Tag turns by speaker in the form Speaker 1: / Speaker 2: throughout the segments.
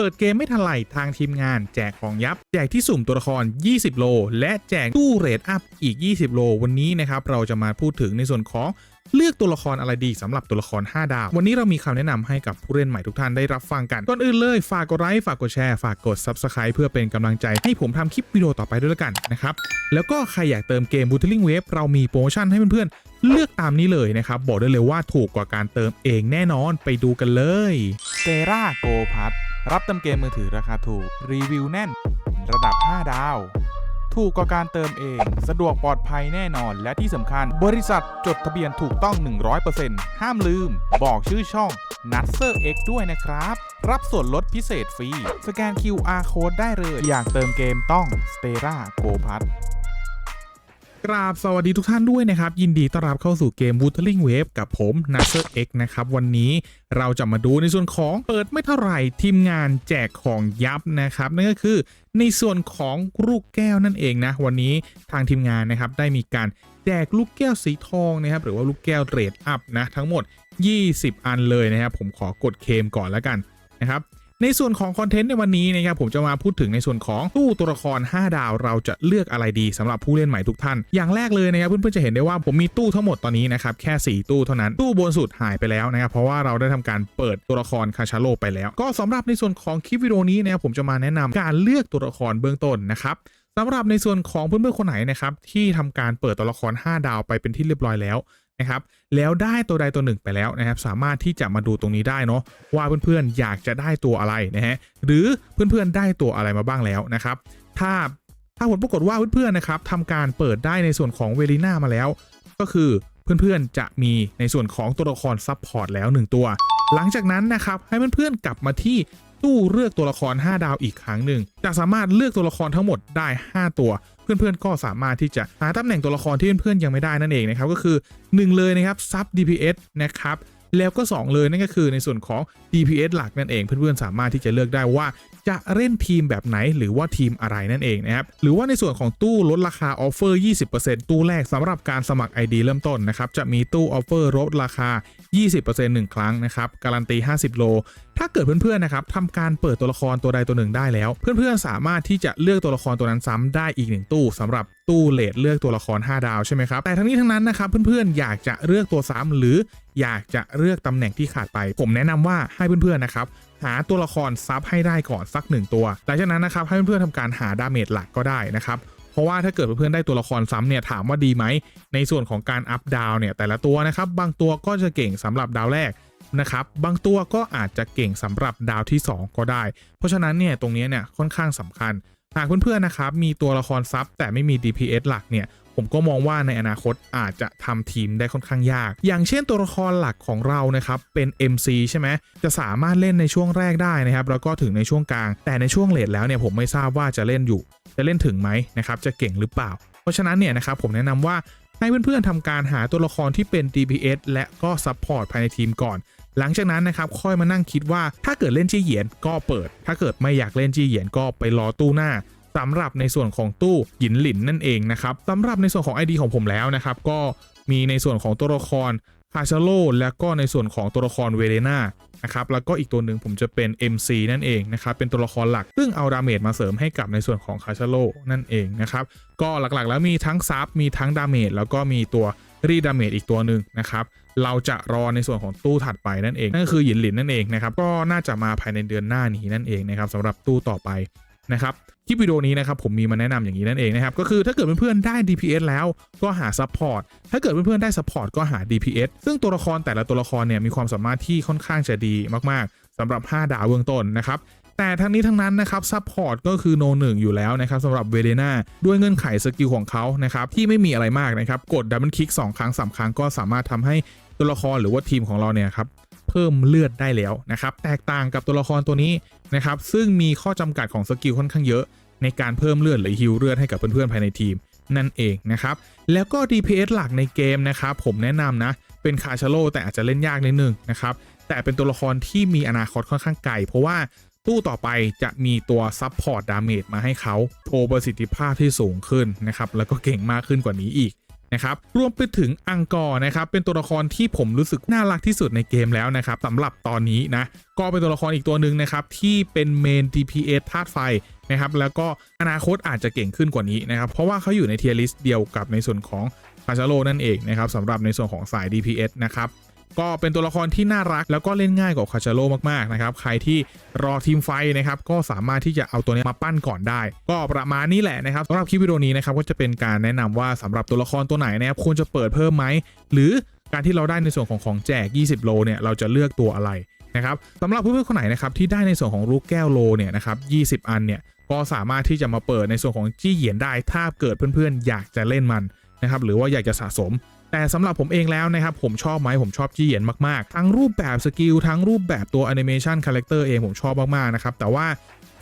Speaker 1: เปิดเกมไม่ทันไหร่ทางทีมงานแจกของยับ แจกที่สุ่มตัวละคร 20 โล และแจกตู้เรทอัพอีก 20 โล วันนี้นะครับเราจะมาพูดถึงในส่วนของเลือกตัวละครอะไรดีสำหรับตัวละคร 5 ดาว วันนี้เรามีคำแนะนำให้กับผู้เล่นใหม่ทุกท่านได้รับฟังกัน ก่อนอื่นเลย ฝากกดไลค์ ฝากกดแชร์ ฝากกด Subscribe เพื่อเป็นกำลังใจให้ผมทำคลิปวิดีโอต่อไปด้วยละกันนะครับ แล้วก็ใครอยากเติมเกม b o o t l i n g Wave เรามีโปรโมชั่นให้เพื่อนๆ เลือกตามนี้เลยนะครับ บอกได้เลยว่าถูกกว่าการเติมเองแน่นอนไปดูกันเลย
Speaker 2: เซราโกพัท รับเติมเกมมือถือราคาถูก รีวิวแน่น ระดับ 5 ดาว ถูกกว่าการเติมเอง สะดวกปลอดภัยแน่นอน และที่สำคัญ บริษัทจดทะเบียนถูกต้อง 100%ห้ามลืม บอกชื่อช่อง n u t s e r X ด้วยนะครับ รับส่วนลดพิเศษฟรี สแกน QR Code ได้เลย อยากเติมเกมต้อง s t e r a g o p a t
Speaker 1: กราบสวัสดีทุกท่านด้วยนะครับ ยินดีต้อนรับเข้าสู่เกม w o o t e r i n g Wave กับผม n a s e r X นะครับ วันนี้เราจะมาดูในส่วนของเปิดไม่เท่าไหร่ทีมงานแจกของยับนะครับ นั่นก็คือในส่วนของลูกแก้วนั่นเองนะ วันนี้ทางทีมงานนะครับได้มีการแจกลูกแก้วสีทองนะครับ หรือว่าลูกแก้วเรดอัพนะทั้งหมด 20 อันเลยนะครับ ผมขอกดเคมก่อนแล้วกันนะครับ ในส่วนของคอนเทนต์ในวันนี้นะครับผมจะมาพูดถึงในส่วนของตู้ตัวละคร 5 ดาวเราจะเลือกอะไรดีสำหรับผู้เล่นใหม่ทุกท่าน อย่างแรกเลยนะครับเพื่อนๆจะเห็นได้ว่าผมมีตู้ทั้งหมดตอนนี้นะครับแค่ 4 ตู้เท่านั้นตู้บนสุดหายไปแล้วนะครับเพราะว่าเราได้ทำการเปิดตัวละครคาชาโลไปแล้ว ก็สำหรับในส่วนของคลิปวิดีโอนี้นะครับผมจะมาแนะนำการเลือกตัวละครเบื้องต้นนะครับสำหรับในส่วนของเพื่อนๆคนไหนนะครับที่ทำการเปิดตัวละคร 5 ดาวไปเป็นที่เรียบร้อยแล้ว นะครับแล้วได้ตัวใดตัวหนึ่งไปแล้วนะครับสามารถที่จะมาดูตรงนี้ได้เนาะว่าเพื่อนๆอยากจะได้ตัวอะไรนะฮะหรือเพื่อนๆได้ตัวอะไรมาบ้างแล้วนะครับถ้าถ้าผลปรากฏว่าเพื่อนๆนะครับทำการเปิดได้ในส่วนของเวลิน่ามาแล้ว ก็คือเพื่อนๆจะมีในส่วนของตัวละครซับพอร์ตแล้ว 1 ตัว หลังจากนั้นนะครับให้เพื่อนๆกลับมาที่ ตู้เลือกตัวละคร 5 ดาวอีกครั้งหนึ่งจะสามารถเลือกตัวละครทั้งหมดได้ 5 ตัว เพื่อนๆ ก็สามารถที่จะหาตำแหน่งตัวละครที่เพื่อนๆยังไม่ได้นั่นเองนะครับก็คือ 1 เลยนะครับซับ DPS นะครับแล้วก็ 2 เลยนั่นก็คือในส่วนของ DPS หลักนั่นเองเพื่อนๆสามารถที่จะเลือกได้ว่า จะเล่นทีมแบบไหนหรือว่าทีมอะไรนั่นเองนะครับหรือว่าในส่วนของตู้ลดราคาออฟเฟอร์ 20%ตู้แรกสำหรับการสมัคร ID เริ่มต้นนะครับจะมีตู้ออฟเฟอร์ลดราคา 20% 1 ครั้งนะครับการันตี 50 โล ถ้าเกิดเพื่อนๆนะครับทำการเปิดตัวละครตัวใดตัวหนึ่งได้แล้ว เพื่อนๆสามารถที่จะเลือกตัวละครตัวนั้นซ้ำได้อีกหนึ่งตู้สำหรับตู้เลดเลือกตัวละคร 5 ดาวใช่ไหมครับแต่ทั้งนี้ทั้งนั้นนะครับเพื่อนๆอยากจะเลือกตัวซ้ำหรืออยากจะเลือกตำแหน่งที่ขาดไป ผมแนะนำว่าให้เพื่อนๆนะครับ หาตัวละครซับให้ได้ก่อนสักหนึ่งตัว หลังจากนั้นนะครับให้เพื่อนๆทำการหาดาเมจหลักก็ได้นะครับเพราะว่าถ้าเกิดเพื่อนๆได้ตัวละครซ้ำเนี่ยถามว่าดีไหม ในส่วนของการอัพดาวเนี่ยแต่ละตัวนะครับบางตัวก็จะเก่งสำหรับดาวแรกนะครับบางตัวก็อาจจะเก่งสำหรับดาวที่ 2 ก็ได้ เพราะฉะนั้นเนี่ยตรงนี้เนี่ยค่อนข้างสำคัญ หากเพื่อนๆนะครับมีตัวละครซับแต่ไม่มี DPS หลักเนี่ย ผมก็มองว่าในอนาคตอาจจะทำทีมได้ค่อนข้างยาก อย่างเช่นตัวละครหลักของเรานะครับเป็น MC ใช่ไหมจะสามารถเล่นในช่วงแรกได้นะครับแล้วก็ถึงในช่วงกลาง แต่ในช่วงเลทแล้วเนี่ยผมไม่ทราบว่าจะเล่นอยู่ จะเล่นถึงไหมนะครับจะเก่งหรือเปล่า เพราะฉะนั้นเนี่ยนะครับผมแนะนำว่าให้เพื่อนๆทำการหาตัวละครที่เป็น DPS และก็ซัพพอร์ตภายในทีมก่อน หลังจากนั้นนะครับค่อยมานั่งคิดว่าถ้าเกิดเล่นจี้เหยียนก็เปิด ถ้าเกิดไม่อยากเล่นจี้เหยียนก็ไปรอตู้หน้า สำหรับในส่วนของตู้หยินหลินนั่นเองนะครับสำหรับในส่วนของ ID ของผมแล้วนะครับ ก็มีในส่วนของตัวละครคาชาโลและก็ในส่วนของตัวละครเวเลนานะครับแล้วก็อีกตัวหนึ่งผมจะเป็น MC นั่นเองนะครับเป็นตัวละครหลัก ซึ่งเอาดาเมจมาเสริมให้กับในส่วนของคาชาโลนั่นเองนะครับก็หลักๆ แล้วมีทั้งซับมีทั้งดาเมจแล้วก็มีตัวรีดาเมจอีกตัวหนึ่งนะครับเราจะรอในส่วนของตู้ถัดไปนั่นเองนั่นคือหยินหลินนั่นเองนะครับก็น่าจะมาภายในเดือนหน้านี้นั่นเองนะครับสำหรับตู้ต่อไป นะครับคลิปวิดีโอนี้นะครับผมมีมาแนะนำอย่างนี้นั่นเองนะครับก็คือถ้าเกิดเพื่อนๆได้ DPS แล้วก็หาซัพพอร์ตถ้าเกิดเพื่อนๆได้ซัพพอร์ตก็หา DPS ซึ่งตัวละครแต่ละตัวละครเนี่ยมีความสามารถที่ค่อนข้างจะดีมากๆสำหรับ 5 ดาวเบื้องต้นนะครับแต่ทั้งนี้ทั้งนั้นนะครับซัพพอร์ตก็คือโนหนึ่งอยู่แล้วนะครับสำหรับเวเลนาด้วยเงื่อนไขสกิลของเขานะครับที่ไม่มีอะไรมากนะครับกดดับเบิลคลิก2ครั้ง3ครั้งก็สามารถทำให้ตัวละครหรือว่าทีมของเราเนี่ยครับ เพิ่มเลือดได้แล้วนะครับ แตกต่างกับตัวละครตัวนี้นะครับ ซึ่งมีข้อจำกัดของสกิลค่อนข้างเยอะ ในการเพิ่มเลือดหรือฮิวเลือดให้กับเพื่อนๆภายในทีมนั่นเองนะครับ แล้วก็ DPS หลักในเกมนะครับ ผมแนะนำนะ เป็นคาชาโลแต่อาจจะเล่นยากนิดนึงนะครับ แต่เป็นตัวละครที่มีอนาคตค่อนข้างไกล เพราะว่าตู้ต่อไปจะมีตัวซับพอร์ตดาเมจมาให้เขาโชว์ประสิทธิภาพที่สูงขึ้นนะครับ แล้วก็เก่งมากขึ้นกว่านี้อีก นะครับรวมไปถึงอังกอร์นะครับเป็นตัวละครที่ผมรู้สึกน่ารักที่สุดในเกมแล้วนะครับสำหรับตอนนี้นะก็เป็นตัวละครอีกตัวหนึ่งนะครับที่เป็นเมน DPS ธาตุไฟนะครับแล้วก็อนาคตอาจจะเก่งขึ้นกว่านี้นะครับเพราะว่าเขาอยู่ในเทียร์ลิสต์เดียวกับในส่วนของคาชาโลนั่นเองนะครับสำหรับในส่วนของสาย DPS นะครับ ก็เป็นตัวละครที่น่ารัก แล้วก็เล่นง่ายกว่าคาชาโลมากๆนะครับใครที่รอทีมไฟนะครับก็สามารถที่จะเอาตัวนี้มาปั้นก่อนได้ ก็ประมาณนี้แหละนะครับสำหรับคลิปวิดีโอนี้นะครับก็จะเป็นการแนะนำว่าสำหรับตัวละครตัวไหนนะครับควรจะเปิดเพิ่มไหมหรือการที่เราได้ในส่วนของของแจก 20 โลเนี่ยเราจะเลือกตัวอะไรนะครับสำหรับเพื่อนๆคนไหนนะครับที่ได้ในส่วนของลูกแก้วโลเนี่ยนะครับ20 อันเนี่ยก็สามารถที่จะมาเปิดในส่วนของจี้เหยียนได้ถ้าเกิดเพื่อนๆ อยากจะเล่นมันนะครับหรือว่าอยากจะสะสม แต่สำหรับผมเองแล้วนะครับ ผมชอบไหมผมชอบจี้เหยียนมากๆ ทั้งรูปแบบสกิลทั้งรูปแบบตัวแอนิเมชันคาแรคเตอร์เองผมชอบมากๆนะครับ แต่ว่า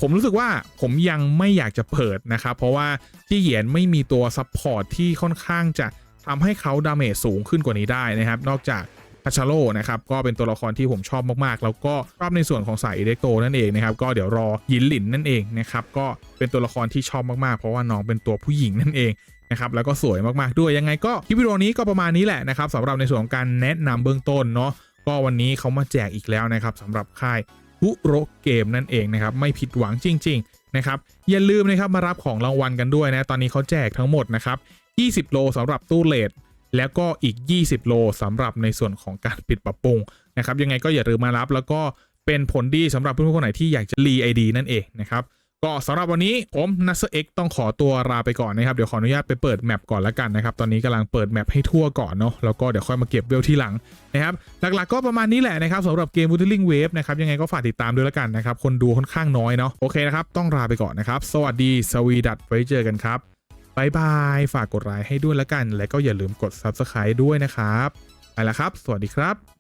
Speaker 1: ผมรู้สึกว่าผมยังไม่อยากจะเปิดนะครับ เพราะว่าจี้เหยียนไม่มีตัวซับพอร์ตที่ค่อนข้างจะทำให้เขาดาเมจสูงขึ้นกว่านี้ได้นะครับ นอกจาก คาชาโลนะครับก็เป็นตัวละครที่ผมชอบมากๆ แล้วก็ชอบในส่วนของสายอิเล็กโตนั่นเองนะครับก็เดี๋ยวรอหยินหลินนั่นเองนะครับก็เป็นตัวละครที่ชอบมากๆ เพราะว่าน้องเป็นตัวผู้หญิงนั่นเองนะครับแล้วก็สวยมากๆด้วยยังไงก็คลิปวิดีโอนี้ก็ประมาณนี้แหละนะครับสำหรับในส่วนของการแนะนำเบื้องต้นเนาะก็วันนี้เขามาแจกอีกแล้วนะครับสำหรับค่ายคุโรเกมนั่นเองนะครับไม่ผิดหวังจริง ๆนะครับอย่าลืมนะครับมารับของรางวัลกันด้วยนะตอนนี้เขาแจกทั้งหมดนะครับ20 โลสำหรับตู้เลท แล้วก็อีก 20 โลสำหรับในส่วนของการปิดปรับปรุงนะครับยังไงก็อย่าลืมมารับแล้วก็เป็นผลดีสำหรับเพื่อนๆคนไหนที่อยากจะรีไอดีนั่นเองนะครับก็สำหรับวันนี้ผมนัสเอ็กต้องขอตัวลาไปก่อนนะครับ เดี๋ยวขออนุญาตไปเปิดแมปก่อนละกันนะครับ ตอนนี้กำลังเปิดแมปให้ทั่วก่อนเนาะแล้วก็เดี๋ยวค่อยมาเก็บเวลที่หลังนะครับ หลักๆก็ประมาณนี้แหละนะครับสำหรับเกม w o o d l i n g Wave นะครับ ยังไงก็ฝากติดตามด้วยละกันนะครับ คนดูค่อนข้างน้อยเนาะโอเคนะครับ ต้องลาไปก่อนนะครับ สวัสดีสวีดัตไว้เจอกันครับ บายบาย ฝากกดไลค์ให้ด้วยละกัน และก็อย่าลืมกด Subscribe ด้วยนะครับ ไปละครับ สวัสดีครับ